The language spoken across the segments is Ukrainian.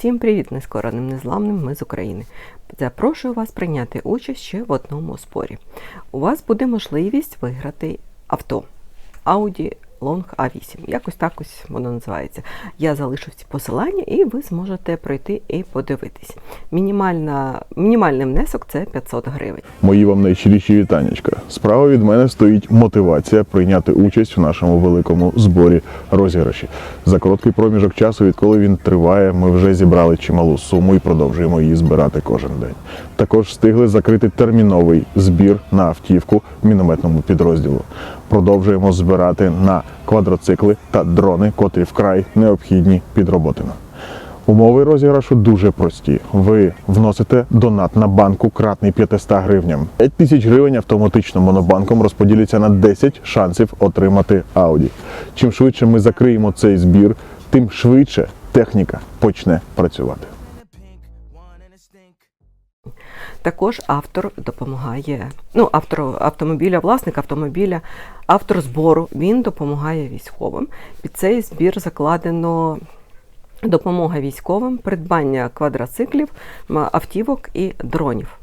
Всім привіт, нескореним незламним. Ми з України. Запрошую вас прийняти участь ще в одному спорі. У вас буде можливість виграти авто Audi Long A8. Якось так ось воно називається. Я залишу ці посилання, і ви зможете пройти і подивитись. Мінімальна, мінімальний внесок це 500 гривень. Мої вам найщиріші вітаннячка. Справа від мене стоїть мотивація прийняти участь в нашому великому зборі розіграші. За короткий проміжок часу, відколи він триває, ми вже зібрали чималу суму і продовжуємо її збирати кожен день. Також встигли закрити терміновий збір на автівку мінометному підрозділу. Продовжуємо збирати на квадроцикли та дрони, котрі вкрай необхідні під роботину. Умови розіграшу дуже прості. Ви вносите донат на банку кратний 500 гривням. 5 тисяч гривень автоматично монобанком розподіляться на 10 шансів отримати Audi. Чим швидше ми закриємо цей збір, тим швидше техніка почне працювати. Також автор допомагає, ну, автор автомобіля, власник автомобіля, автор збору, він допомагає військовим. Під цей збір закладено допомога військовим, придбання квадроциклів, автівок і дронів.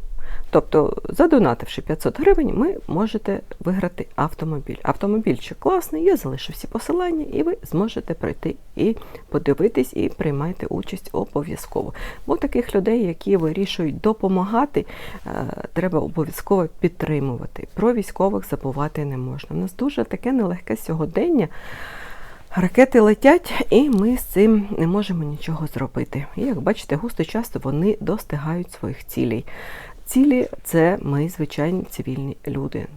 Тобто, задонативши 500 гривень, ви можете виграти автомобіль. Автомобільчик класний, я залишу всі посилання, і ви зможете пройти і подивитись, і приймайте участь обов'язково. Бо таких людей, які вирішують допомагати, е, треба обов'язково підтримувати. Про військових забувати не можна. У нас дуже таке нелегке сьогодення. Ракети летять, і ми з цим не можемо нічого зробити. І як бачите, густо часто вони достигають своїх цілей. Цілі це ми, звичайні цивільні люди.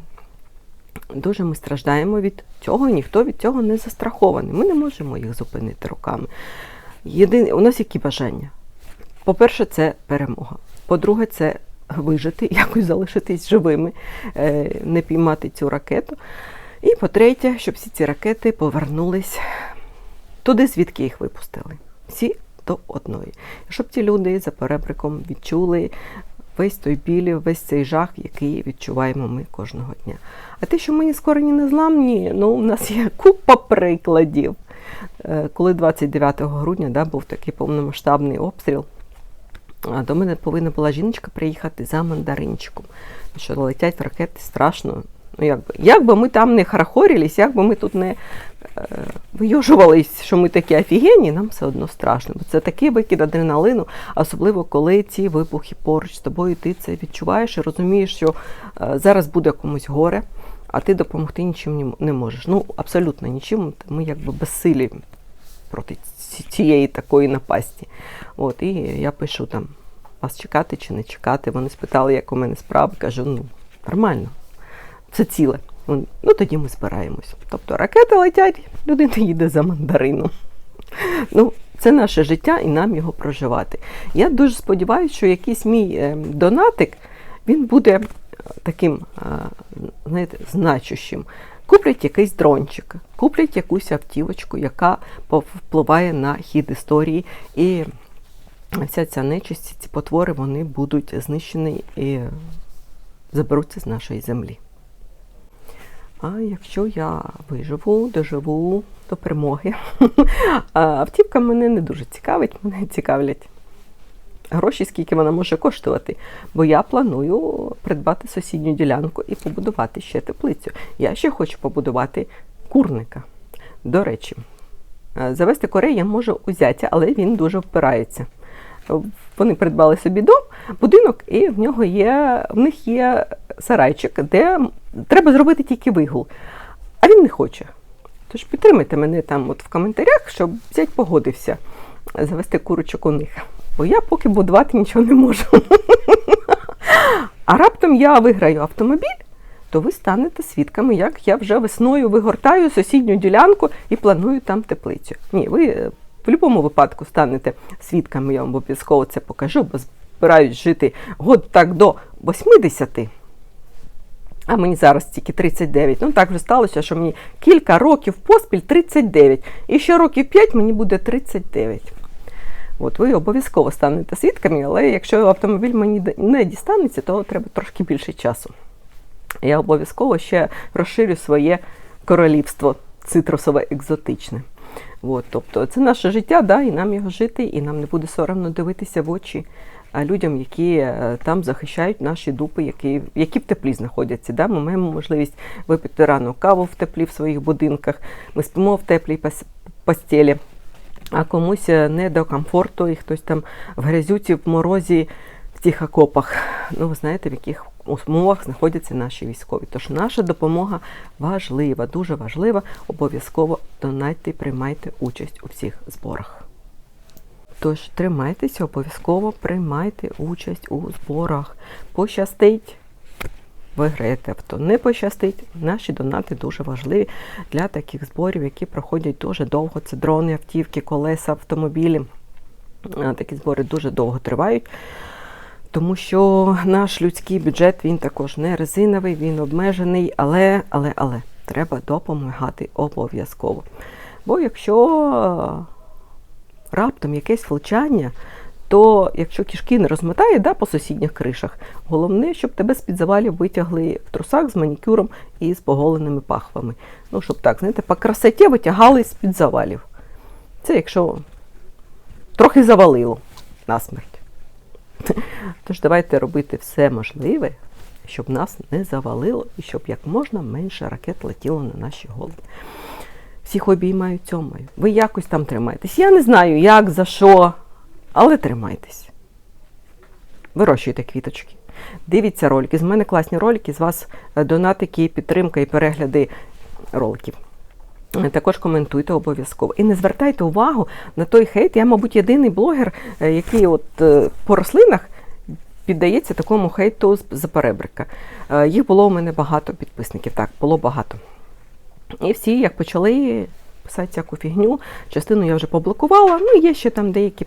Дуже ми страждаємо від цього, і ніхто від цього не застрахований. Ми не можемо їх зупинити руками. Єдине, у нас які бажання? По-перше, це перемога. По-друге, це вижити, якось залишитись живими, е, не піймати цю ракету. І по-третє, щоб всі ці ракети повернулись туди, звідки їх випустили. Всі до одної. Щоб ті люди за перебриком відчули весь той біль, весь цей жах, який відчуваємо ми кожного дня. А те, що ми ні скорені не зламні, ну, у нас є купа прикладів. Е, Коли 29 грудня да, був такий повномасштабний обстріл, до мене повинна була жіночка приїхати за мандаринчиком. Що летять ракети страшно. Ну, як би, ми там не харахорились, як би ми тут не вийожувались, що ми такі офігенні, нам все одно страшно. Бо це такий викид адреналину, особливо коли ці вибухи поруч з тобою, ти це відчуваєш і розумієш, що е, зараз буде комусь горе, а ти допомогти нічим не можеш. Ну, абсолютно нічим. Ми якби безсилі проти цієї такої напасті. От, і я пишу там, вас чекати чи не чекати. Вони спитали, як у мене справи. Кажу, ну, нормально це ціле. Ну тоді ми збираємось. Тобто ракети летять, людина їде за мандарином. Ну, це наше життя і нам його проживати. Я дуже сподіваюся, що якийсь мій е, донатик він буде е, таким, е, знаєте, значущим. Куплять якийсь дрончик, куплять якусь автівочку, яка впливає на хід історії. І вся ця нечисть, ці потвори, вони будуть знищені і заберуться з нашої землі. А якщо я виживу, доживу до перемоги, автівка мене не дуже цікавить, мене цікавлять гроші, скільки вона може коштувати. Бо я планую придбати сусідню ділянку і побудувати ще теплицю. Я ще хочу побудувати курника. До речі, е, завести корей я можу узяття, але він дуже впирається. Вони придбали собі дом, будинок, і в нього є, в них є сарайчик, де треба зробити тільки вигул. А він не хоче. Тож підтримайте мене там от в коментарях, щоб зять погодився завести курочок у них. Бо я поки будувати нічого не можу. А раптом я виграю автомобіль, то ви станете свідками, як я вже весною вигортаю сусідню ділянку і планую там теплицю. Ні, ви е, в будь-якому випадку станете свідками, я вам обов'язково це покажу, бо збираюсь жити год так до 80. А мені зараз тільки 39. Ну так вже сталося, що мені кілька років поспіль 39. І ще років 5 мені буде 39. От ви обов'язково станете свідками, але якщо автомобіль мені не дістанеться, то треба трошки більше часу. Я обов'язково ще розширю своє королівство цитрусове екзотичне. От, тобто це наше життя, да, і нам його жити, і нам не буде соромно дивитися в очі людям, які е, там захищають наші дупи, які, які в теплі знаходяться. Да? Ми маємо можливість випити рано каву в теплі в своїх будинках, ми спимо в теплій пос- постелі. А комусь е, не до комфорту, і хтось там в грязюці, в морозі, в тих окопах. Ну, ви знаєте, в яких умовах знаходяться наші військові. Тож наша допомога важлива, дуже важлива. Обов'язково донайте, приймайте участь у всіх зборах. Тож тримайтеся, обов'язково приймайте участь у зборах. Пощастить, виграєте авто. Не пощастить, наші донати дуже важливі для таких зборів, які проходять дуже довго. Це дрони, автівки, колеса, автомобілі. Такі збори дуже довго тривають. Тому що наш людський бюджет він також не резиновий, він обмежений, але, але, але треба допомагати обов'язково. Бо якщо раптом якесь влучання, то якщо кішки не розмотає да, по сусідніх кришах, головне, щоб тебе з-під завалів витягли в трусах з манікюром і з поголеними пахвами. Ну, щоб так, знаєте, по красоті витягали з-під завалів. Це якщо трохи завалило насмерть. Тож давайте робити все можливе, щоб нас не завалило і щоб як можна менше ракет летіло на наші голови. Всіх обіймаю цьомою. Ви якось там тримайтесь. Я не знаю, як, за що, але тримайтесь. Вирощуйте квіточки. Дивіться ролики. З мене класні ролики, з вас е, донатики, підтримка і перегляди роликів. Е, Також коментуйте обов'язково. І не звертайте увагу на той хейт. Я, мабуть, єдиний блогер, е, який от по рослинах піддається такому хейту з- за перебрика. Е, Їх було у мене багато підписників. Так, було багато. І всі, як почали писати всяку фігню, частину я вже поблокувала, ну є ще там деякі.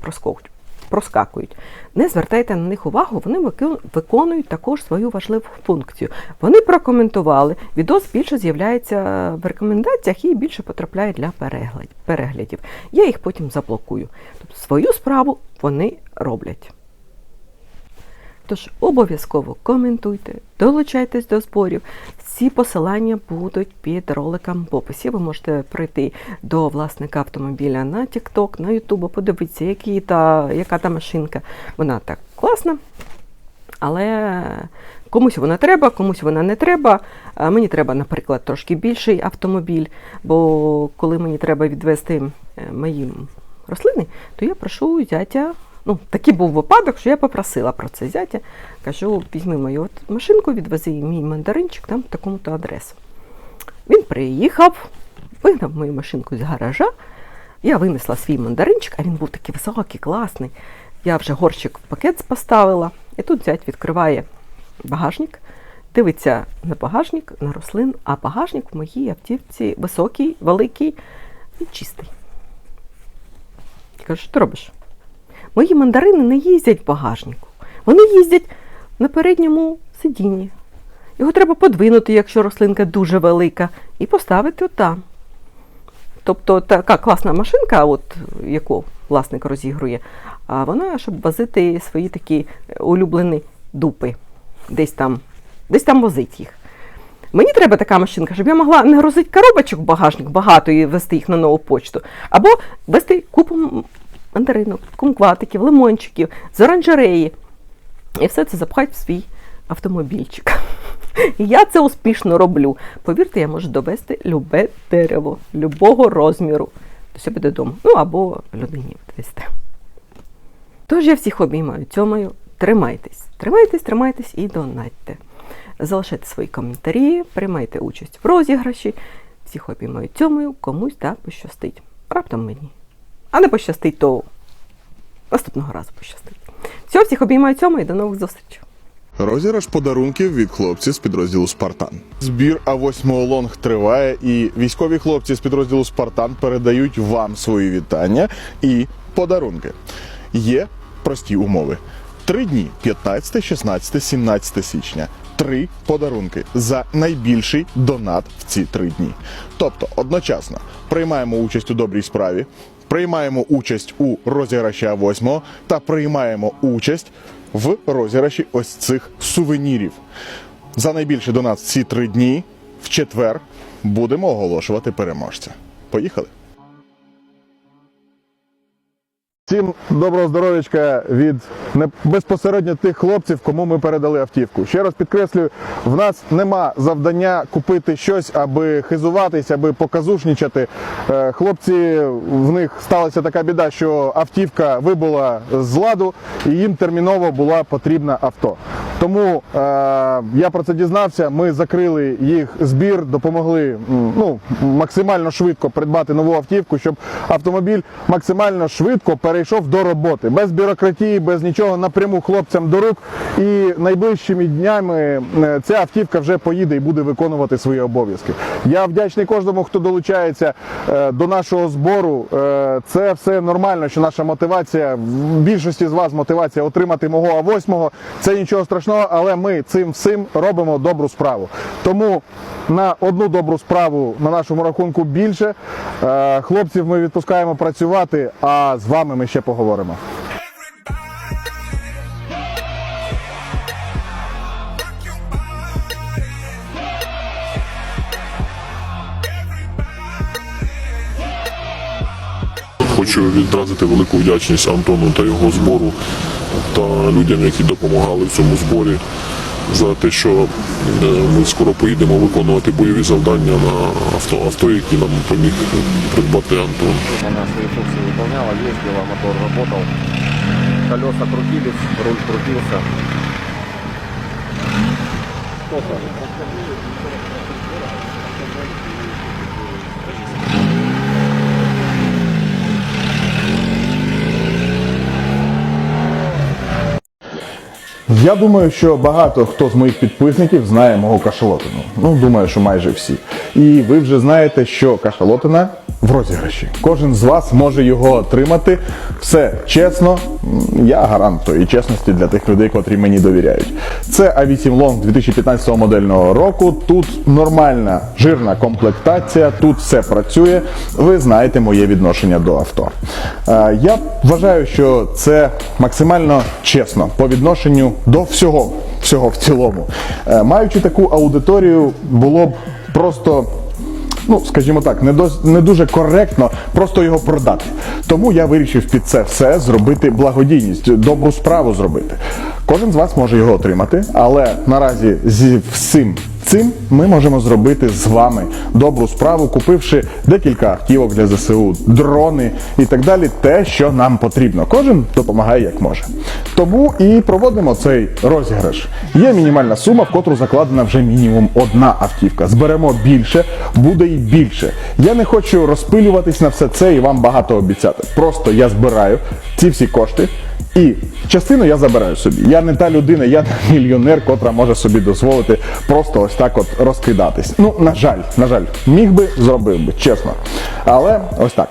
Проскакують. Не звертайте на них увагу, вони виконують також свою важливу функцію. Вони прокоментували, відос більше з'являється в рекомендаціях і більше потрапляє для переглядів. Я їх потім заблокую. Тобто свою справу вони роблять. Тож обов'язково коментуйте, долучайтесь до зборів. Всі посилання будуть під роликом в описі. Ви можете прийти до власника автомобіля на TikTok, на YouTube, подивитися, які та, яка та машинка. Вона так класна, але комусь вона треба, комусь вона не треба. Мені треба, наприклад, трошки більший автомобіль, бо коли мені треба відвести е, мої рослини, то я прошу зятя. Ну, такий був випадок, що я попросила про це зятя. Кажу, візьми мою от машинку, відвези мій мандаринчик там такому-то адресу. Він приїхав, вигнав мою машинку з гаража. Я винесла свій мандаринчик, а він був такий високий, класний. Я вже горщик в пакет поставила. І тут зять відкриває багажник, дивиться на багажник, на рослин, а багажник в моїй автівці високий, великий і чистий. Я кажу, що ти робиш? Мої мандарини не їздять в багажнику. Вони їздять на передньому сидінні. Його треба подвинути, якщо рослинка дуже велика, і поставити там. Тобто така класна машинка, от, яку власник розігрує, а вона, щоб возити свої такі улюблені дупи, десь там, десь там возить їх. Мені треба така машинка, щоб я могла не грузити коробочок в багажник багато і вести їх на нову почту, або вести купу мандаринок, кумкватиків, лимончиків з оранжереї. І все це запхати в свій автомобільчик. І я це успішно роблю. Повірте, я можу довести любе дерево, любого розміру до себе додому. Ну або людині відвести. Тож я всіх обіймаю цьомою. Тримайтесь, тримайтесь, тримайтесь і донатьте. Залишайте свої коментарі, приймайте участь в розіграші. Всіх обіймаю цьомою, комусь да, пощастить. Раптом мені. А не пощастить, то наступного разу пощастить. Все, всіх обіймаю цьомою і до нових зустрічей. Розіграш подарунків від хлопців з підрозділу Спартан. Збір А8 Лонг триває, і військові хлопці з підрозділу Спартан передають вам свої вітання і подарунки. Є прості умови: три дні 15, 16, 17 січня. Три подарунки за найбільший донат в ці три дні. Тобто, одночасно приймаємо участь у добрій справі, приймаємо участь у розіграші А8 та приймаємо участь в розіграші ось цих сувенірів. За найбільший донат ці три дні в четвер будемо оголошувати переможця. Поїхали! Всім доброго здоров'ячка від безпосередньо тих хлопців, кому ми передали автівку. Ще раз підкреслюю, в нас нема завдання купити щось, аби хизуватись, аби показушничати. Е, Хлопці, в них сталася така біда, що автівка вибула з ладу, і їм терміново була потрібна авто. Тому е, я про це дізнався. Ми закрили їх збір, допомогли ну, максимально швидко придбати нову автівку, щоб автомобіль максимально швидко перейшов до роботи, без бюрократії, без нічого напряму хлопцям до рук. І найближчими днями е, ця автівка вже поїде і буде виконувати свої обов'язки. Я вдячний кожному, хто долучається е, до нашого збору. Е, Це все нормально, що наша мотивація в більшості з вас мотивація отримати мого А8. Це нічого страшного, але ми цим всім робимо добру справу. Тому на одну добру справу на нашому рахунку більше. Хлопців ми відпускаємо працювати, а з вами ми ще поговоримо. Хочу відразити велику вдячність Антону та його збору та людям, які допомагали в цьому зборі, за те, що е, ми скоро поїдемо виконувати бойові завдання на авто, авто які нам поміг придбати Антон. Выполняла, ездила, мотор работал, колеса крутились, руль крутился. Что-то. Я думаю, що багато хто з моїх підписників знає мого кашалотину. Ну, думаю, що майже всі. І ви вже знаєте, що кашалотина в розіграші. Кожен з вас може його отримати. Все чесно. Я гарант тої чесності для тих людей, котрі мені довіряють. Це A8 Long 2015 модельного року. Тут нормальна жирна комплектація, тут все працює. Ви знаєте моє відношення до авто. Е, Я вважаю, що це максимально чесно по відношенню до всього, всього в цілому. Е, Маючи таку аудиторію, було б просто ну, скажімо так, не, до не дуже коректно просто його продати. Тому я вирішив під це все зробити благодійність, добру справу зробити. Кожен з вас може його отримати, але наразі зі всім цим ми можемо зробити з вами добру справу, купивши декілька автівок для ЗСУ, дрони і так далі, те, що нам потрібно. Кожен допомагає як може. Тому і проводимо цей розіграш. Є мінімальна сума, в котру закладена вже мінімум одна автівка. Зберемо більше, буде і більше. Я не хочу розпилюватись на все це і вам багато обіцяти. Просто я збираю ці всі кошти. І частину я забираю собі. Я не та людина, я не мільйонер, котра може собі дозволити просто ось так от розкидатись. Ну, на жаль, на жаль, міг би, зробив би, чесно. Але ось так.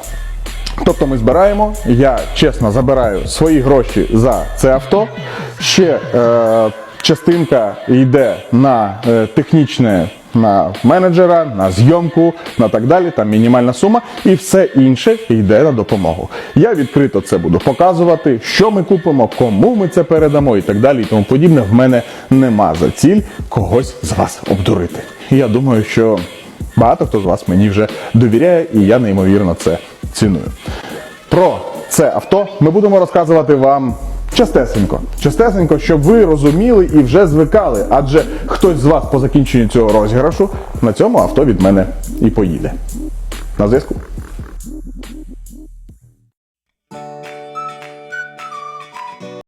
Тобто ми збираємо, я чесно забираю свої гроші за це авто. Ще е, частинка йде на е, технічне. На менеджера, на зйомку, на так далі, там мінімальна сума, і все інше йде на допомогу. Я відкрито це буду показувати, що ми купимо, кому ми це передамо і так далі, і тому подібне. В мене нема за ціль когось з вас обдурити. Я думаю, що багато хто з вас мені вже довіряє, і я неймовірно це ціную. Про це авто ми будемо розказувати вам частесенько. Частесенько, щоб ви розуміли і вже звикали, адже хтось з вас по закінченню цього розіграшу на цьому авто від мене і поїде. На зв'язку.